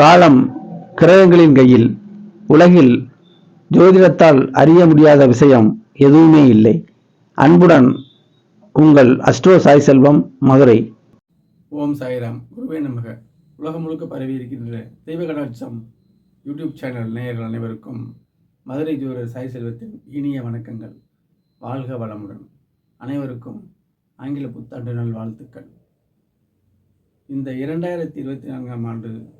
காலம் கிரகங்களின் கையில் உலகில் ஜோதிடத்தால் அறிய முடியாத விஷயம் எதுவுமே இல்லை. அன்புடன் உங்கள் அஸ்ட்ரோ சாய் செல்வம் மதுரை. ஓம் சாய்ராம். குருவே நமக. உலகம் முழுக்க பரவி இருக்கின்ற தெய்வ கடாட்சம் யூடியூப் சேனல் நேயர்கள் அனைவருக்கும் மதுரை ஜோதிடர் சாய் செல்வத்தின் இனிய வணக்கங்கள். வாழ்க வளமுடன். அனைவருக்கும் ஆங்கில புத்தாண்டு நல் வாழ்த்துக்கள் இந்த இரண்டாயிரத்தி இருபத்தி நான்காம் ஆண்டு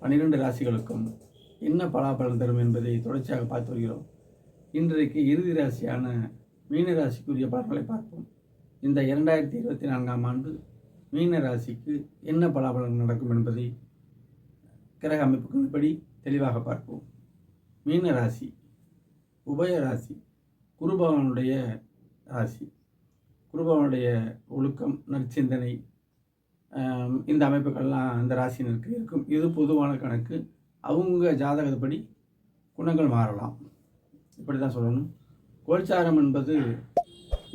பன்னிரெண்டு ராசிகளுக்கும் என்ன பலாபலன் தரும் என்பதை தொடர்ச்சியாக பார்த்து வருகிறோம். இன்றைக்கு இறுதி ராசியான மீன ராசிக்குரிய பலன்களை பார்ப்போம். இந்த இரண்டாயிரத்தி இருபத்தி நான்காம் ஆண்டு மீன ராசிக்கு என்ன பலாபலன் நடக்கும் என்பதை கிரக அமைப்புகளின்படி தெளிவாக பார்ப்போம். மீன ராசி உபய ராசி குருபவனுடைய ராசி. குருபவனுடைய ஒழுக்கம் நற்சிந்தனை இந்த அமைப்புகள்லாம் அந்த ராசினருக்கு இருக்கும். இது பொதுவான கணக்கு. அவங்க ஜாதகப்படி குணங்கள் மாறலாம். இப்படி தான் சொல்லணும். கோல்சாரம் என்பது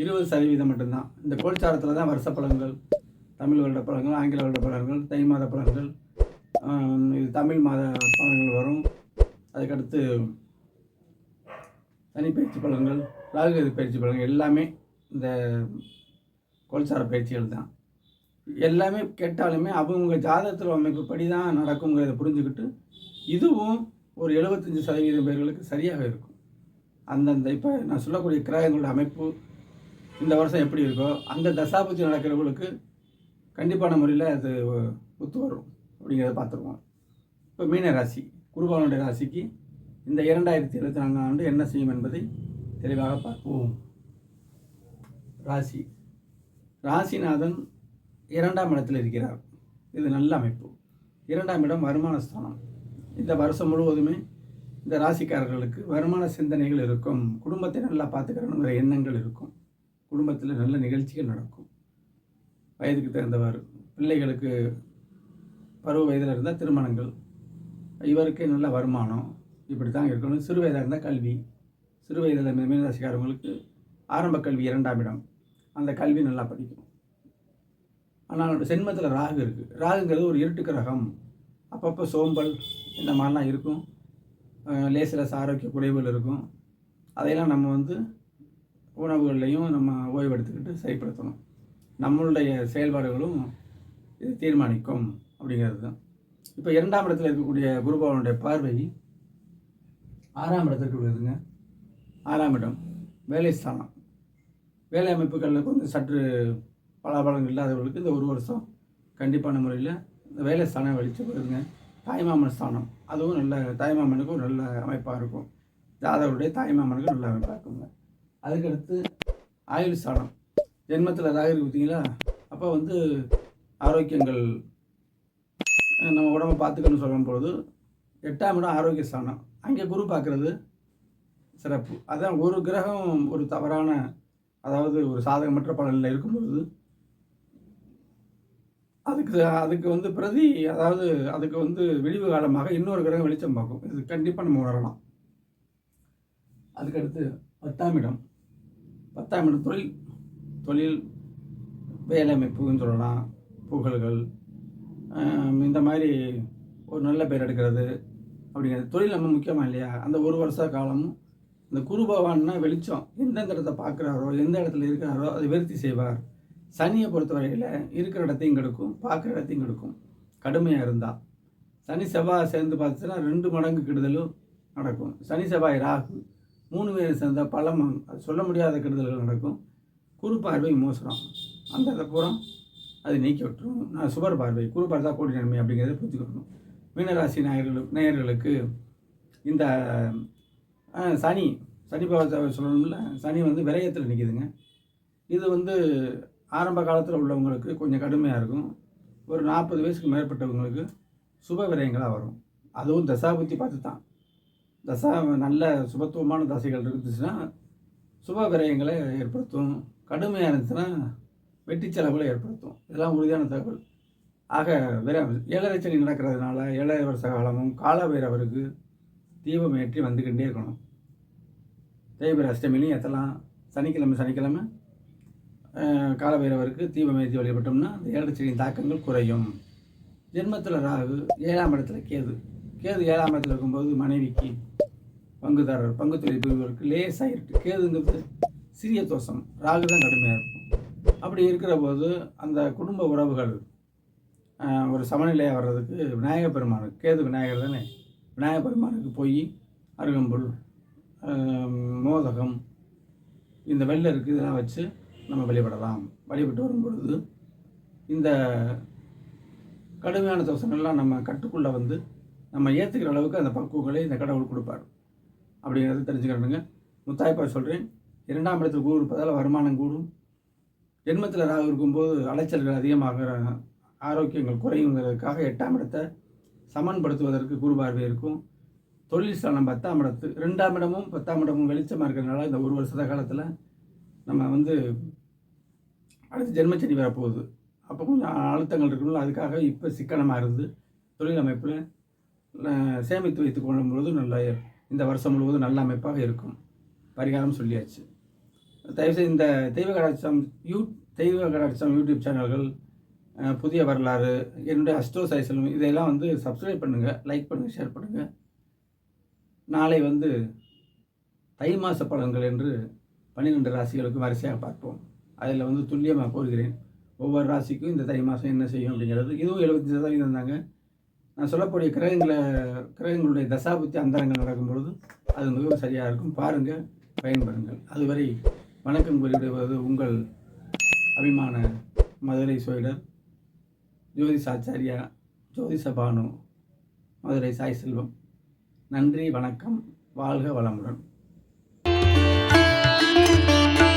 இருபது சதவீதம் மட்டும்தான். இந்த கோல்சாரத்தில் தான் வருஷ பழங்கள் தமிழ் வருட பழங்கள் ஆங்கில வருட பழங்கள் தை மாத பழங்கள் இது தமிழ் மாத பழங்கள் வரும். அதுக்கடுத்து தனிப்பயிற்சி பழங்கள் ராகுகதி பயிற்சி பழங்கள் எல்லாமே இந்த கோல்சார பயிற்சிகள் தான். எல்லாமே கேட்டாலுமே அவங்க ஜாதகத்தில் அமைப்புப்படி தான் நடக்குங்கிறத புரிஞ்சுக்கிட்டு இதுவும் ஒரு எழுபத்தஞ்சி சதவீதம் பேர்களுக்கு சரியாக இருக்கும். அந்தந்த இப்போ நான் சொல்லக்கூடிய கிரகங்களோட அமைப்பு இந்த வருஷம் எப்படி இருக்கோ அந்த தசாபுத்தி நடக்கிறவங்களுக்கு கண்டிப்பான முறையில் அது ஒத்து வரும் அப்படிங்கிறத பார்த்துருவோம். இப்போ மீன ராசி குருபாலனுடைய ராசிக்கு இந்த இரண்டாயிரத்தி இருபத்தி நான்காம் ஆண்டு என்ன செய்யும் என்பதை தெளிவாக பார்ப்போம். ராசி. ராசிநாதன் இரண்டாம் இடத்தில் இருக்கிறார். இது நல்ல அமைப்பு. இரண்டாம் இடம் வருமான ஸ்தானம். இந்த வருஷம் முழுவதுமே இந்த ராசிக்காரர்களுக்கு வருமான சிந்தனைகள் இருக்கும். குடும்பத்தை நல்லா பார்த்துக்கிறணுங்கிற எண்ணங்கள் இருக்கும். குடும்பத்தில் நல்ல நிகழ்ச்சிகள் நடக்கும். வயதுக்கு தகுந்தவாறு பிள்ளைகளுக்கு பருவ வயதில் இருந்தால் திருமணங்கள். இவருக்கே நல்ல வருமானம். இப்படி தான் இருக்கணும். சிறு வயதாக இருந்தால் கல்வி. சிறு வயதில் மீனராசிக்காரவங்களுக்கு ஆரம்ப கல்வி இரண்டாம் இடம். அந்த கல்வி நல்லா படிக்கும். ஆனால் சென்மத்தில் ராகு இருக்குது ராகுங்கிறது ஒரு இருட்டு கிரகம் அப்பப்போ சோம்பல் இந்த மாதிரிலாம் இருக்கும். லேசிலஸ் ஆரோக்கிய குறைவுகள் இருக்கும். அதையெல்லாம் நம்ம வந்து உணவுகள்லையும் நம்ம ஓய்வெடுத்துக்கிட்டு சரிப்படுத்தணும். நம்மளுடைய செயல்பாடுகளும் இது தீர்மானிக்கும் அப்படிங்கிறது தான். இப்போ இரண்டாம் இடத்துல இருக்கக்கூடிய குருபவனுடைய பார்வை ஆறாம் இடத்துக்கு வருதுங்க. ஆறாம் இடம் வேலை ஸ்தானம். வேலை அமைப்புகளில் கொஞ்சம் சற்று பலாபலம் இல்லாதவர்களுக்கு இந்த ஒரு வருஷம் கண்டிப்பான முறையில் இந்த வேலை ஸ்தானம் வெளிச்சு போயிருங்க தாய்மாமன் ஸ்தானம். அதுவும் நல்ல தாய்மாமனுக்கும் நல்ல அமைப்பாக இருக்கும். ஜாதகருடைய தாய்மாமனுக்கும் நல்ல அமைப்பாக இருக்குங்க. அதுக்கடுத்து ஆயுள் ஸ்தானம். ஜென்மத்தில் ராகு இருக்கு பார்த்தீங்களா? அப்போ வந்து ஆரோக்கியங்கள் நம்ம உடம்பை பார்த்துக்கணும்னு சொல்லும் பொழுது எட்டாம் இடம் ஆரோக்கிய ஸ்தானம். அங்கே குரு பார்க்குறது சிறப்பு. அதான் ஒரு கிரகம் ஒரு தவறான அதாவது ஒரு சாதகமற்ற பலனில் இருக்கும்பொழுது அதுக்கு அதுக்கு வந்து பிரதி அதாவது அதுக்கு வந்து விழிவு காலமாக இன்னொரு கிரகம் வெளிச்சம் பார்க்கும். இது கண்டிப்பாக நம்ம உணரலாம். அதுக்கடுத்து பத்தாம் இடம். பத்தாம் இடம் தொழில். தொழில் வேலையமைப்புன்னு சொல்லலாம். புகழ்கள் இந்த மாதிரி ஒரு நல்ல பேர் எடுக்கிறது அப்படிங்கிறது. தொழில் நம்ம முக்கியமாக இல்லையா? அந்த ஒரு வருஷ காலமும் இந்த குரு பகவான்னா வெளிச்சம் எந்தெந்த இடத்த பார்க்குறாரோ எந்த இடத்துல இருக்கிறாரோ அதை விருத்தி செய்வார். சனியை பொறுத்தவரையில் இருக்கிற இடத்தையும் கெடுக்கும் பார்க்குற இடத்தையும் கெடுக்கும். கடுமையாக இருந்தால் சனி செவ்வாய் சேர்ந்து பார்த்துச்சுன்னா ரெண்டு மடங்கு கெடுதலும் நடக்கும். சனி செவ்வாய் ராகு மூணு பேர் சேர்ந்தால் பல ம- அது சொல்ல முடியாத கெடுதல்கள் நடக்கும். குரு பார்வை மோசனம் அந்த இதை பூரா அது நீக்கி விட்டுரும். நான் சுபர் பார்வை. குரு பார்த்தா கோடி நன்மை அப்படிங்கிறத புரிஞ்சுக்கணும். மீனராசி நேயர்களுக்கு நேயர்களுக்கு இந்த சனி சனி பகவத்தை சொல்லணும்ல சனி வந்து விரயத்தில் நிற்கிதுங்க இது வந்து ஆரம்ப காலத்தில் உள்ளவங்களுக்கு கொஞ்சம் கடுமையாக இருக்கும். ஒரு நாற்பது வயசுக்கு மேற்பட்டவங்களுக்கு சுப விரயங்களாக வரும். அதுவும் தசாபுத்தி பார்த்து தான். தசா நல்ல சுபத்துவமான தசைகள் இருந்துச்சுன்னா சுப விரயங்களை ஏற்படுத்தும். கடுமையாக இருந்துச்சுன்னா வெட்டி செலவுகளை ஏற்படுத்தும். இதெல்லாம் உறுதியான தகவல். ஆக விர ஏழரை சனி நடக்கிறதுனால ஏழரை வருஷ காலமும் கால பைரவருக்கு தீபம் ஏற்றி வந்துக்கிட்டே இருக்கணும். தேய்பிர அஷ்டமிலையும் ஏற்றலாம் சனிக்கிழமை சனிக்கிழமை காலபைரவருக்கு தீபம் ஏற்றி வழிபட்டோம்னா அந்த ஏழரை தாக்கங்கள் குறையும். ஜென்மத்தில் ராகு ஏழாம் இடத்துல கேது. கேது ஏழாம் இடத்துல இருக்கும்போது மனைவிக்கு பங்குதாரர் பங்கு தொழில் புரிவருக்கு லேசாகிருக்கு கேதுங்கிறது சிறிய தோஷம் ராகு தான் கடுமையாக இருக்கும். அப்படி இருக்கிற போது அந்த குடும்ப உறவுகள் ஒரு சமநிலையாக வர்றதுக்கு விநாயகர் பெருமானுக்கு கேது விநாயகர் தானே? விநாயகர் பெருமானுக்கு போய் அருகம்புல் மோதகம் இந்த வெள்ளை இருக்குது இதெல்லாம் வச்சு நம்ம வழிபடலாம் வழிபட்டு வரும் பொழுது இந்த கடுமையான தோசனெல்லாம் நம்ம கட்டுக்குள்ளே வந்து நம்ம ஏற்றுக்கிற அளவுக்கு அந்த பக்குவங்களை இந்த கடவுள் கொடுப்பார். அப்படிங்கிறத தெரிஞ்சுக்கிறேனுங்க முத்தாய்ப்பா சொல்கிறேன் இரண்டாம் இடத்தில் குரு இருப்பதால் வருமானம் கூடும். ஜென்மத்தில் ராகு இருக்கும்போது அலைச்சல்கள் அதிகமாகிற ஆரோக்கியங்கள் குறையுங்கிறதுக்காக எட்டாம் இடத்தை சமன்படுத்துவதற்கு குரு பார்வை இருக்கும். தொழில் ஸ்தானம் பத்தாம் இடத்து ரெண்டாம் இடமும் பத்தாம் இடமும் வெளிச்சமாக இருக்கிறதுனால இந்த ஒரு வருஷ காலத்தில் நம்ம வந்து அடுத்து ஜென்மச்சனி வரப்போகுது. அப்போ கொஞ்சம் அழுத்தங்கள் இருக்கணும் அதுக்காக இப்போ சிக்கனமாக இருந்து தொழில் அமைப்பில் சேமித்து வைத்து கொள்ளும் பொழுது நல்ல இந்த வருஷம் முழுவதும் நல்ல அமைப்பாக இருக்கும். பரிகாரம் சொல்லியாச்சு. தயவுசெய்து இந்த தெய்வ கடாட்சம் யூ தெய்வ கடாட்சம் யூடியூப் சேனல்கள் புதிய வரலாறு என்னுடைய அஸ்ட்ரோ சைசலும் இதையெல்லாம் வந்து சப்ஸ்கிரைப் பண்ணுங்கள் லைக் பண்ணுங்கள் ஷேர் பண்ணுங்கள் நாளை வந்து தை மாத பலன்கள் என்று பன்னிரெண்டு ராசிகளுக்கும் வரிசையாக பார்ப்போம். அதில் வந்து துல்லியமாக கூறுகிறேன் ஒவ்வொரு ராசிக்கும் இந்த தை மாதம் என்ன செய்யும் அப்படிங்கிறது. இதுவும் எழுபத்தி சதவீதம் தாங்க. நான் சொல்லக்கூடிய கிரகங்களை கிரகங்களுடைய தசாபுத்தி அந்தரங்கள் நடக்கும் பொழுது அது மிகவும் சரியாக இருக்கும். பாருங்கள் பயன்பெறுங்கள் அதுவரை வணக்கம் கூறிவிடுவது உங்கள் அபிமான மதுரை சோழர் ஜோதிஷாச்சாரியா ஜோதிஷ பானு மதுரை சாய் செல்வம். நன்றி வணக்கம். வாழ்க வளமுடன். Música